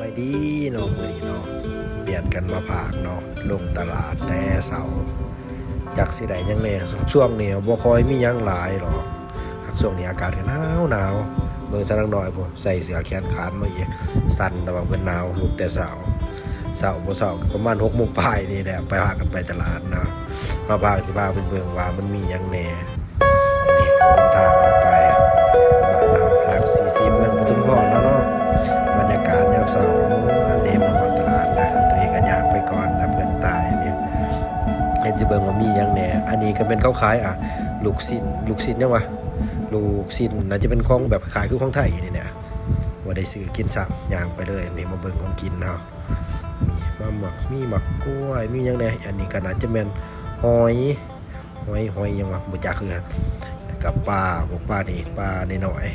บายดีเนาะมื้อนี้เนาะเปลี่ยนกันมาผากเนาะลงตลาดแต่เสาร์จากสิได้ยังแน่ช่วงนี้บ่ค่อยมียังหลายหรอกหักช่วงนี้อากาศก็หนาวหนาวเบิ่งซะนักหน่อยบ่ใส่เสื้อแขนขาดมาอีกสั่นแต่ว่าเพิ่นหนาวลุกแต่เช้าเช้าบ่เช้าก็ประมาณ6:00นปลายนี่แหละไปพากันไปตลาดเนาะมาพาสิพาเพิ่นเบิ่งว่ามันมียังแหน่นี่คนทางออกไปบ้านเฮาหลัก40เมืองปทุมพรเนากาศยามเช้ากับมัวเนมอนตลาดนะตัวเองก็ย่างไปก่อนนะเพื่อนตายเนี่ยเห็นสิเบิ่งว่ามียังแหน่อันนี้ก็เป็นเขาขายอะลูกชิ้นลูกชิ้นยังวะลูกชิ้นน่าจะเป็นของแบบขายคือของไทยนี่เนี่ยว่าได้ซื้อกินซ้ำย่างไปเลยนี่มาเบิ่งของกินเนาะมีมาหมักมีหมักกล้วยมียังแหน่อันนี้ก็น่าจะเป็นหอยหอยหอยยังวะบ่จักคือกันแล้วก็ปลาพวกปลานี่ปลาน้อย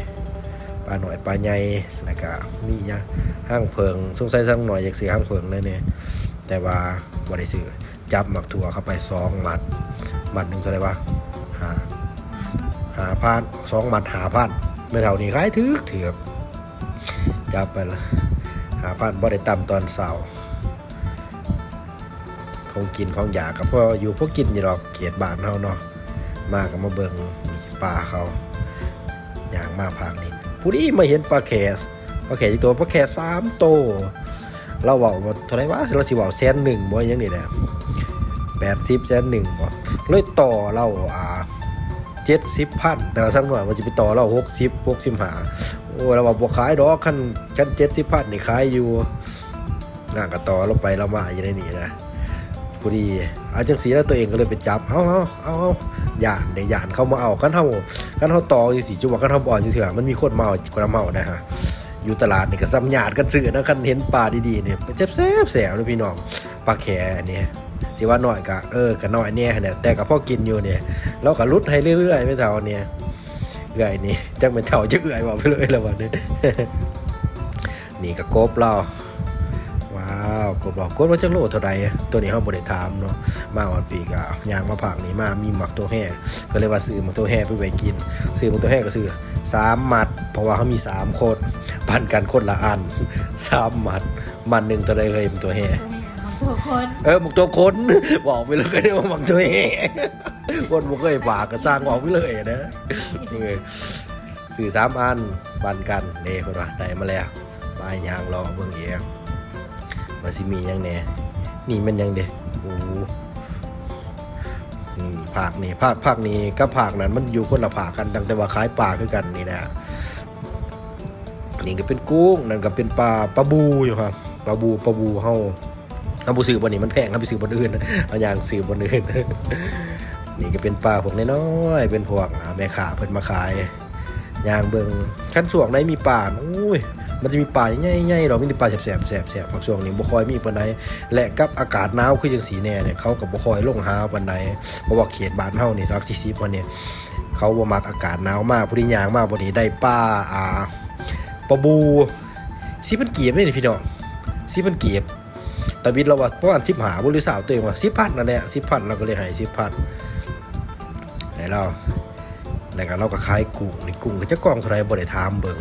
ปลาหน่อยปลาใหญ่แล้วก็มีหยังห้างเพิงสงสัยสักหน่อยอยากซื้อห้างเพิงเลยเนี่ยแต่ว่าบ่ได้ซื้อจับหมักถั่วเข้าไปสองหมัดหมัดหนึ่งเท่าไหร่วะหาหาพันสองหมัดหาพันไม่เท่านี้ขายถือถือกจับไปละหาพันบ่ได้ตำตอนเสาร์ของกินของอยากกับพ่ออยู่พวกกินอยู่ดอกเกียดบ้านเฮาเนาะมากับมาเบิ่งป่าเขาอย่างมากภาคนี้ ผู้นี้มาเห็นปลาแขสปลาแขสอีกตัวปลาแขสสามโต เราบอกว่าเท่าไรวะเราสิบอกแสนหนึ่งบ่อยังนี่แหละแปดสิบแสนหนึ่งบ่เลยต่อเราอ่าเจ็ดสิบพันแต่ว่าสักหน่อยมันจะไปต่อเราหกสิบหกสิบหาโอ้เราบอกบ่ขายดอกคันคันเจ็ดสิบพันนี่ขายอยู่น่าก็ต่อเราไปเรามาอยู่ในนี้นะ พอดีอาจังสีแล้วตัวเองก็เลยไปจับเอาเอาเอาเอาหยานเดี๋ยวหยานเข้ามาเอากันเท่ากันเขาต่ออยู่สิจุว่ากันเขาบ่อยจังซี่มันมีคนเมาคนเมานะฮะอยู่ตลาดนี่ก็ซ้ำหยาดกันซื้อนะคันเห็นปลาดีๆเนี่ยไปเจ็บแซ่บแสบเลยพี่น้องปลาแขเนี่ยสิว่าน้อยก็เออก็น้อยเนี่ยเนี่ยแต่ก็พอกินอยู่เนี่ยเราก็ลุดให้เรื่อยๆไม่เท่าเนี่ยเอื่อยนี่จังเป็นเท่าจะเอื่อยบอกไปเลยแล้ววันนี้นี่ก็กบเราว้าวกบเรากบว่าจังโลเท่าใดตัวนี้เฮาบ่ได้ถามเนาะมาวันปีก็ย่างมาผักนี่มามีหมักตัวแห่ก็เลยว่าซื้อหมักตัวแห่ไปไว้กิน ซื้อหมักตัวแห่ก็ซื้อสามหมัด เพราะว่าเขามีสามคนปันกันคนละอันสามหมัดหมัดหนึ่งตัวใดเลยหมักตัวแห่ทุกคนเออหมักตัวคนบอกไปเลยก็ได้ว่าหมักตัวแห่คนบ่เคยฝากก็สร้างบอกไปเลยนะเออซื้อสามอันปันกันเด้เพิ่นว่าได้มาแล้วบายยางรอเบิ่งเอง ว่าสิมียังแน่นี่มันยังเด้โอ้นี่ภาคนี่ภาคภาคนี้กับภาคนั้นมันอยู่คนละภาคกันดังแต่ว่าขายปลาคือกันนี่นะนี่ก็เป็นกุ้งนั่นก็เป็นปลาปลาบูอยู่ครับปลาบูปลาบูเฮาเอาบูซื้อบนนี้มันแพงครับไปซื้อบนอื่นเอาอย่างซื้อบนอื่นนี่ก็เป็นปลาพวกน้อยๆเป็นพวกแม่ค้าเพิ่นมาขายย่างเบิงขั้นสวงไหนมีป่าอุ้ย มันจะมีป่าใหญ่ๆเรามีแต่ป่าแสบๆแสบๆผักส่วงนี้บ่คอยมีปานใดและกับอากาศหนาวคือจังสีแน่เนี่ยเขาก็บ่ค่อยลงหาปานใดเพราะว่าเขตบ้านเฮานี่รักสิ10วันเนี่ยเขาบ่มักอากาศหนาวมากผู้ที่ยางมากบ่นี้ได้ป่าอ่าปลาบูสิพันเกียบนี่พี่น้องสิพันเกียบแต่บิดเราว่าประมาณสิบหาบริสาวตัวเองว่าสิบพันนั่นแหละสิบพันเราก็เลยให้สิบพันให้เราแล้วก็เราก็ขายกุ้งนี่กุ้งก็จะกองเท่าไหรบ่ได้ถามเบิ่ง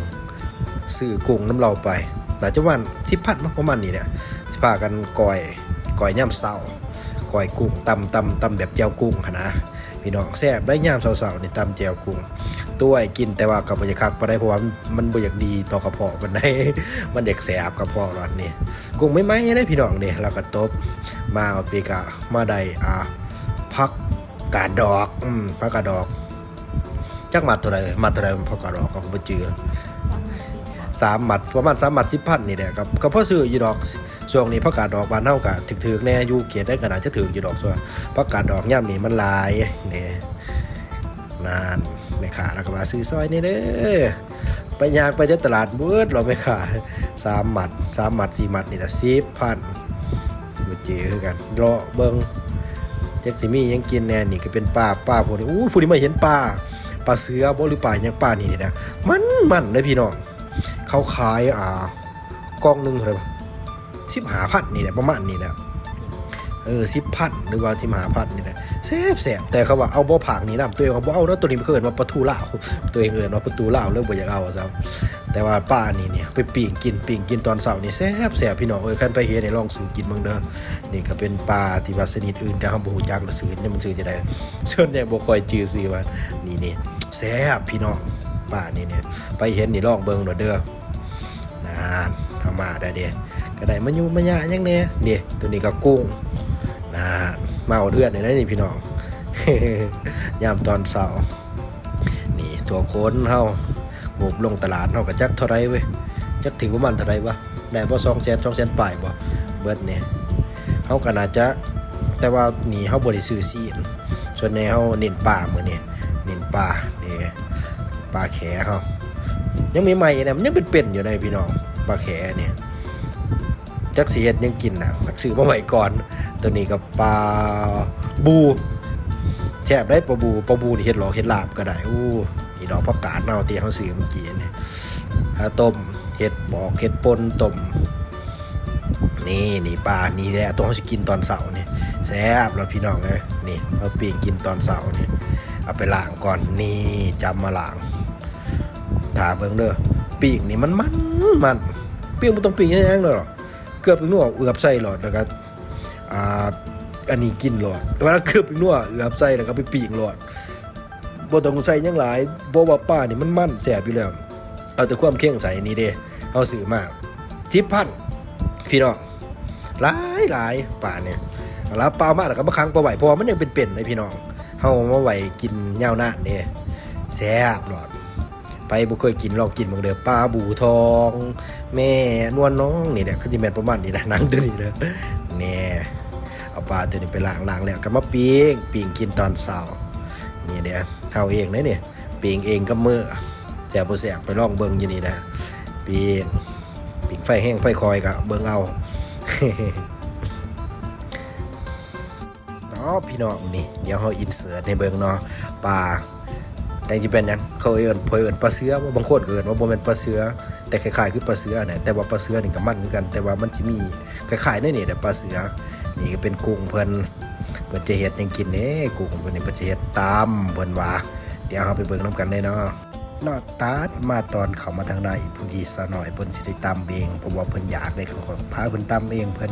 ซื้อกุ้งน้ำเราไปน่าจะวันสิบพันประมาณนี้เนี่ยสิพากันก่อยก่อยย่ำเศร้าก่อยกุ้งตำตำตำแบบเจียวกุ้งนะพี่น้องแซ่บได้ย่ำเศร้าๆนี่ตำเจียวกุ้งตัวไอ้กินแต่ว่ากับบอยากคักปาได้เพราะว่ามันบ่อยากดีต่อกระเพาะมันได้มันเด็กแสบกระเพาะร้อนนี่กุ้งไม่ไหมได้พี่น้องเนี่แล้วก็ตบมาเอาปีกะมาได้อ่าพักกาดดอกอืมพักกาดดอกจักมัดเท่าไหรมัดเท่าไหรพักกาดดอกก็บ่เจือ สามหมัดสามหมัดประมาณสามหมัดสิบพันนี่แหละครับก็พอซื้ออยู่ดอกช่วงนี้พักกาดดอกบานเฮาก็ถึกๆแน่อยู่เกียรได้ขนาดจะถึกอยู่ดอกส่วนพักกาดดอกย่ำนี่มันลายนี่นานไม่ขาแล้วก็มาซื้อซอยนี่เด้อไปยางไปที่ตลาดเบิดเราไม่ขาสามหมัดสามหมัดสี่หมัดนี่นะสิบพันมาเจอคือกันรอเบิงเจ็ดสิมี่ยังกินแน่นี่ก็เป็นปลาปลาพวกนี้อู้ผู้นี้ไมาเห็นปลาปลาเสือบ่หรือปลายังปลานี่นี่นะมันมันเลยพี่น้อง เขาขายอ่ากล่องหนึ่งเท่าไหร่สิบหาพันนี่แหละประมาณนี้แหละเออสิบพันหรือว่าที่มหาพันนี่แหละแซ่บแซ่บแต่เขาว่าเอาบ่ผักนี่นํตัวเองเขาบ่เอาเนาะตัวนี้มันเกินว่าปลาทูล่าตัวเองเอิ้นว่าปลาทูล่าเริ่มบ่อยากเอาซะแต่ว่าป้านี่เนี่ยไปปิ้งกินปิ้งกินตอนเช้านี่แซ่บแซ่บพี่น้องเอ้ยคันไปเฮ็ดให้ลองซื้อกินเบิ่งเด้อนี่ก็เป็นปลาที่ว่าชนิดอื่นแต่เฮาบ่ฮู้จักละซื้อเนี่ยมันชื่อจะได้ส่วนใหญ่บ่ค่อยจื้อซื้อว่านี่นี่แซ่บพี่น้อง ป้านี่เนี่ยไปเห็นนี่ลองเบิงเด้อเด้อนานทำมาได้เด้ก็ได้มาอยู่มายะยังเนี่ยเด้ตัวนี้ก็กุ้งนานมาเอาเดือนเลยนะนี่พี่น้องยามตอนเสาร์นี่ตัวโคนเฮาหมูบลงตลาดเฮาก็จักเท่าไรเว้ยจักถึงประมาณเท่าไรวะได้บ่สองแสนสองแสนปลายบ่เบิดเนี่ยเฮาก็น่าจะแต่ว่านี่เฮาบ่ได้ซื้อซีนส่วนในเฮาเน้นปลามื้อนี้เน้นปลา ปลาแขเฮายังมีใหม่เนี่ยมันยังเป็นเป็นอยู่เลยพี่น้องปลาแขเนี่ยจักสีเฮ็ดยังกินนะนักซื้อมาใหม่ก่อน ตัวนี้กับปลาบูแซ่บได้ปลาบูปลาบูนี่เฮ็ดหลอกเฮ็ดลาบก็ได้อู้อีดอกผักกาดเน่าที่เขาซื้อเมื่อกี้เนี่ยถ้าต้มเฮ็ดบอกเฮ็ดป่นต้มนี่นี่ปลานี่แหละตัวเขาสิกินตอนเสาร์นี่แซ่บแล้วพี่น้องเอ้ยนี่เอาปีงกินตอนเสาร์นี่เอาไปล้างก่อนนี่จำมาล้าง ถามเบิ่งเด้อปีกนี่มันมันมันปีกมันต้องปีกยังๆเด้อเกือบไปนัวเอือบใส่หลอดแล้วก็อ่าอันนี้กินหลอดเวลาเกือบไปนัวเอือบใส่แล้วก็ไปปีกหลอดบ่ต้องใส่ยังหลายบ่ว่าป้านี่มันมันแสบอยู่แล้วเอาแต่ความเข่งใส่นี่เด้เอาซื้อมาจิบพันพี่น้องหลายหลายป่าเนี่ยแล้วปลามาแล้วก็มาค้างปลาไหวเพราะว่ามันยังเป็นๆเลยพี่น้องเฮามาไหวกินยาวนานเด้แซ่บหลอด ไปบ่เคยกินลองกินบางเด้อปลาบูทอง แม่นวลน้องนี่แหละคือสิแม่นประมาณนี้นะนังตัวนี้เด้อแน่เอาปลาตัวนี้ไปล้างล้างแล้วก็มาปิ้งปิ้งกินตอนเช้านี่เด้อเฮาเองนะเนี่ยปิ้งเองกับมือแซ่บบ่แซ่บไปลองเบิ่งอยู่นี่นะปิ้งปิ้งไฟแห้งไฟคอยก็เบิ่งเอาเนาะพี่น้องนี่ เดี๋ยวเฮาอินเสิร์ตให้เบิ่งเนาะปลา แต่จริงๆเป็นยังเขาเอิ้นเพิ่นปลาเสือว่าบางคนเอิ้นว่าบ่แม่นปลาเสือ แต่คล้ายๆคือปลาเสือนะแต่ว่าปลาเสือนี่ก็มันเหมือนกัน แต่ว่ามันสิมีคล้ายๆในนี่แหละปลาเสือ นี่ก็เป็นกุ้งเพิ่นเพิ่นจะเฮ็ดหยังกินเด้กุ้งเพิ่นนี่เพิ่นจะเฮ็ดตามเพิ่นว่าเดี๋ยวเราไปเบิ่งนํกันเลยเนาะนาะตัดมาตอนเขามาทางในผู้ดีซะหน่อยเพิ่นสิได้ตำเองเพราะว่าเพิ่นอยากได้เขาก็พาเพิ่นตำเองเพิ่น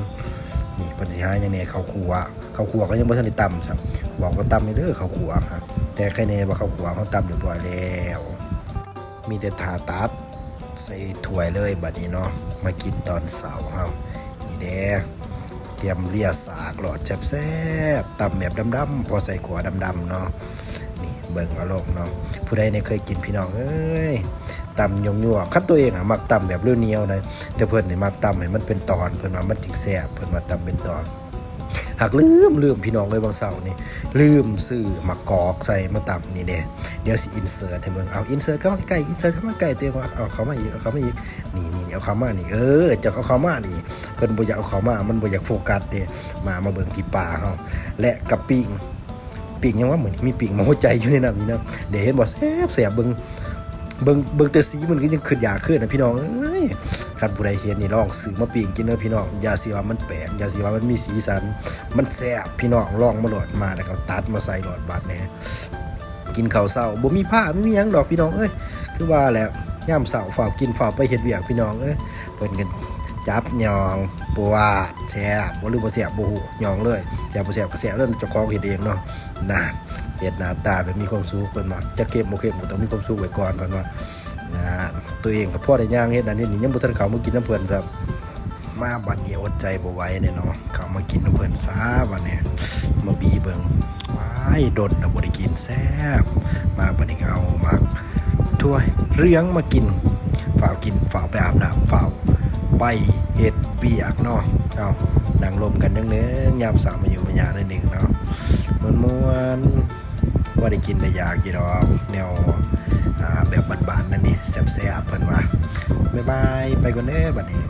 นี่เพิ่นสิหาอย่างนี้ข้าวคั่วข้าวคั่วก็ยังบ่ทันได้ตำครับบอกว่าตำนี่เด้อข้าวคั่วครับแต่แค่นี้ว่าข้าวคั่วเขาตำเรียบร้อยแล้ว มีแต่ถาตัดใส่ถ้วยเลยบัดนี้เนาะมากินตอนเสาร์เฮานี่เด้เตรียมเลียสากหลอดแซ่บๆตำแบบดำๆพอใส่ขัวดำๆเนาะนี่เบิ่งเอาลงเนาะผู้ใดเนี่ยเคยกินพี่น้องเอ้ย ตำยงยัวๆคันตัวเองอะมักตำแบบเรียวๆนะแต่เพิ่นนี่มักตำให้มันเป็นตอนเพิ่นว่ามันถึงแซ่บเพิ่นว่าตำเป็นตอนหากลืมลืมพี่น้องเลยบางเสาร์นี่ลืมซื้อมากอกใส่มาตับนี่เด้เดี๋ยวสิอินเสิร์ตให้เบิ่งเอาอินเสิร์ตเข้ามาใกล้อินเสิร์ตเข้ามาใกล้เต็มว่าเอาเขามาอีกเอาเขามาอีกนี่นี่นี่เอาเขามานี่เออจะเอาเขามานี่เพิ่นบ่อยากเอาเขามามันบ่อยากโฟกัสเด้มามาเบิ่งที่ป่าเฮาและกับปิ้งปิ้งยังว่าเหมือนมีปิ้งมาหัวใจอยู่ในน้ำนี่นะเดี๋ยวเห็นบ่แซ่บแซ่บเบิ่ง เบิ่งเบิ่งแต่สีมันก็ยังขึ้นอยากขึ้นนะพี่น้องเอ้ยคันผู้ใดเห็นนี่ลองซื้อมาปิ้งกินเด้อพี่น้องยาสิว่ามันแปลกยาสิว่ามันมีสีสัน มันแซ่บพี่น้องลองมาหลอดมาแล้วก็ตัดมาใส่หลอดบัดแหน่กินข้าวเช้าบ่มีผ้าไม่มีหยังดอกพี่น้องเอ้ยคือว่าแหละย่ามเช้าฝ้ากินฝ้าไปเฮ็ดเวียกพี่น้องเอ้ยเพิ่นกันจับยองปวาดแซ่บบ่รือบ่แซ่บบ่ฮู้ยองเลยแซ่บบ่แซ่บก็แซ่บเรื่องเจ้าของเฮ็ดเองเนาะนะ เฮ็ดหน้าตาแบบมีความสุขเพิ่นว่าจะเก็บบ่เก็บบ่ต้องมีความสุขไว้ก่อนเพิ่นว่านะตัวเองกับพ่อได้ย่างเฮ็ดอันนี้นี่ยังบ่ทันเขามากินน้ำเพิ่นซับมาบัดเดียวอดใจบ่ไหวเนี่ยเนาะเขามากินน้ำเพิ่นซาบัดเนี่ยมาบีเบิ่งว้ายดนนะบ่ได้กินแซ่บมาบัดนี้ก็เอามาถ้วยเลี้ยงมากินฝ่าวกินฝ่าวไปอาบน้ำฝ่าวไปเฮ็ดเปียกเนาะเอานั่งลมกันเนึงๆยามสามมาอยู่มายาหนึงเนาะม่วน ว่าได้กินได้ยากี่ดอกแนวอ่าแบบบานๆนั่นนี่แซ่บๆเพิ่นว่าบ๊ายบายไปก่อนเด้อบัดนี้